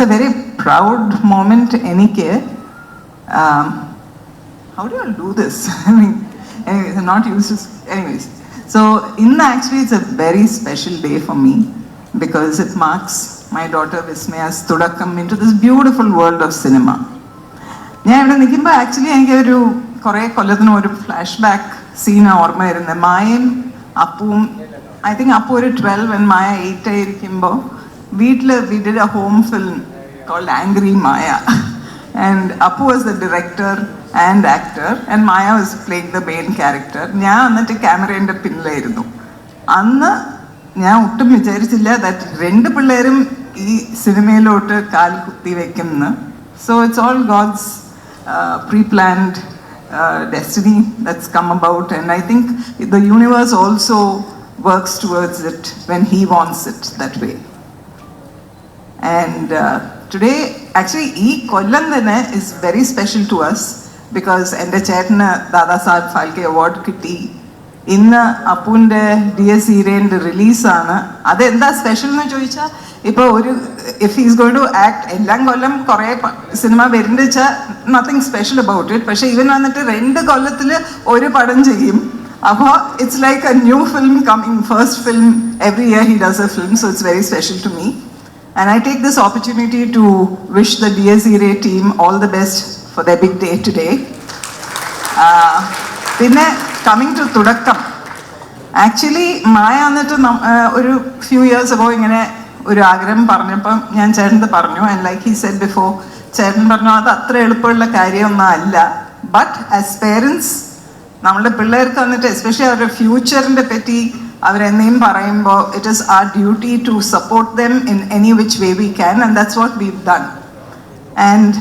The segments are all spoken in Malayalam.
It's a very proud moment എനിക്ക് how do do this I mean anyways not use anyways so ഇന്ന് actually it's a very special day for me because it marks my daughter Vismaya's തുടക്കം into this beautiful world of cinema. ഞാൻ ഇവിടെ നിൽക്കുമ്പോൾ ആക്ച്വലി എനിക്കൊരു കുറേ കൊല്ലത്തിന് ഒരു ഫ്ലാഷ് ബാക്ക് സീനാണ് ഓർമ്മ വരുന്നത്. മായയും അപ്പുവും ഐ തിങ്ക് അപ്പു ഒരു ട്വൽവ് ആൻഡ് മായ വീട്ടിൽ we did a home film called angry Maya and Appu was the director and actor and Maya was playing the main character ഞാൻ എന്നിട്ട് ക്യാമറേന്റെ പിന്നിലായിരുന്നു. അന്ന് ഞാൻ ഒട്ടും വിചാരിച്ചില്ല ദാറ്റ് രണ്ട് പിള്ളേരും ഈ സിനിമയിലോട്ട് കാൽ കുത്തി വെക്കുമെന്ന്. So it's all God's pre planned destiny that's come about and I think the universe also works towards it when he wants it that way and today actually ഈ കൊല്ലം തന്നെ is very special to us because എന്റെ ചേട്ടന് ദാദാ സാഹബ് ഫാൽക്കെ അവാർഡ് കിട്ടി. ഇന്ന് അപ്പുവിന്റെ ഡി എസ് ഹീരേന്റെ റിലീസാണ് അതെന്താ സ്പെഷ്യൽ എന്ന് ചോദിച്ചാൽ ഇപ്പോൾ ഒരു if is going to act എല്ലാം കൊല്ലം കുറേ സിനിമ വരുന്നുണ്ട് വെച്ചാൽ നത്തിങ് സ്പെഷ്യൽ അബൌട്ട് ഇറ്റ് പക്ഷേ ഇവൻ വന്നിട്ട് രണ്ട് കൊല്ലത്തിൽ ഒരു പടം ചെയ്യും. അപ്പോൾ it's like a new film coming first film every year he does a film so it's very special to me And I take this opportunity to wish the DSERA team all the best for their big day today. Uh, പിന്നെ കമ്മിങ് ടു തുടക്കം. ആക്ച്വലി മായ എന്നിട്ട് ഒരു ഫ്യൂ ഇയേഴ്സ് അബോ ഇങ്ങനെ ഒരു ആഗ്രഹം പറഞ്ഞപ്പം ഞാൻ ചേട്ടന്റെ പറഞ്ഞു. And like he set before ചേട്ടൻ പറഞ്ഞു അത് അത്ര എളുപ്പമുള്ള കാര്യമൊന്നും അല്ല. ബട്ട് ആസ് പേരൻസ് നമ്മുടെ പിള്ളേർക്ക് വന്നിട്ട് എസ്പെഷ്യലി അവരുടെ ഫ്യൂച്ചറിന്റെ പറ്റി അവരെന്നെയും പറയുമ്പോൾ it is our duty to support them in any which way we can and that's what we done and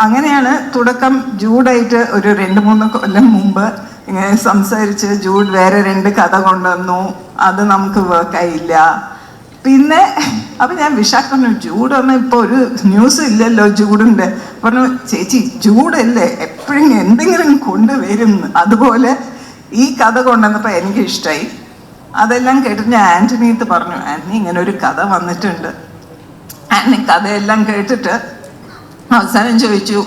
അങ്ങനെയാണ് തുടക്കം ജൂഡായിട്ട് ഒരു രണ്ട് മൂന്ന് കൊല്ലം മുമ്പ് ഇങ്ങനെ സംസാരിച്ച് ജൂഡ് വേറെ രണ്ട് കഥ കൊണ്ടുവന്നു. അത് നമുക്ക് വർക്കായില്ല പിന്നെ അപ്പൊ ഞാൻ വിശാഖ് പറഞ്ഞു ജൂഡ് ഒന്നും ഇപ്പോൾ ഒരു ന്യൂസ് ഇല്ലല്ലോ ജൂഡിന്റെ പറഞ്ഞു ചേച്ചി ജൂഡല്ലേ എപ്പോഴും എന്തെങ്കിലും കൊണ്ടുവരും. അതുപോലെ ഈ കഥ കൊണ്ടുവന്നപ്പോൾ എനിക്ക് ഇഷ്ടമായി അതെല്ലാം കേട്ടിട്ട് ഞാൻ ആന്റണിയത്ത് പറഞ്ഞു ആന്റണി ഇങ്ങനെ ഒരു കഥ വന്നിട്ടുണ്ട്. ആന്റണി കഥയെല്ലാം കേട്ടിട്ട് അവസാനം ചോദിച്ചു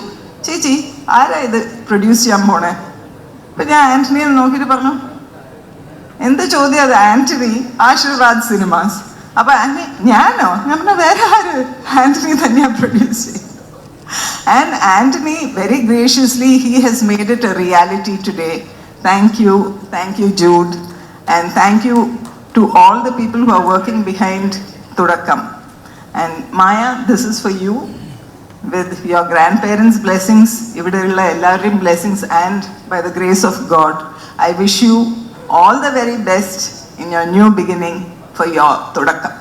ചേച്ചി ആരാ ഇത് പ്രൊഡ്യൂസ് ചെയ്യാൻ പോണേ? അപ്പൊ ഞാൻ ആന്റണിയെ നോക്കിയിട്ട് പറഞ്ഞു എന്ത് ചോദ്യം അത് ആന്റണി ആശീർവാദ് സിനിമാസ്? അപ്പൊ ആന്റണി ഞാനോ? ഞാൻ പറഞ്ഞ വേറെ ആര്? ആന്റണി തന്നെയാ പ്രൊഡ്യൂസ് ചെയ്യും. And Antony very graciously he has made it a reality today thank you thank you Jude, and thank you to all the people who are working behind Tudakam. And Maya, this is for you. With your grandparents' blessings, ഇവിടെയുള്ള എല്ലാവരുടെയും blessings, and by the grace of God, I wish you all the very best in your new beginning for your Tudakam.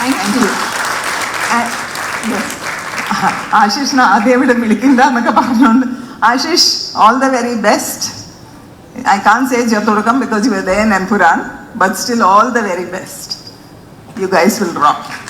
Thank you. And- yes. ആശിഷിനെ ആദ്യം ഇവിടെ വിളിക്കണ്ട എന്നൊക്കെ പറഞ്ഞുകൊണ്ട് Ashish all the very best I can't say Jatorkam because you were there in Empuran, but still all the very best. You guys will rock.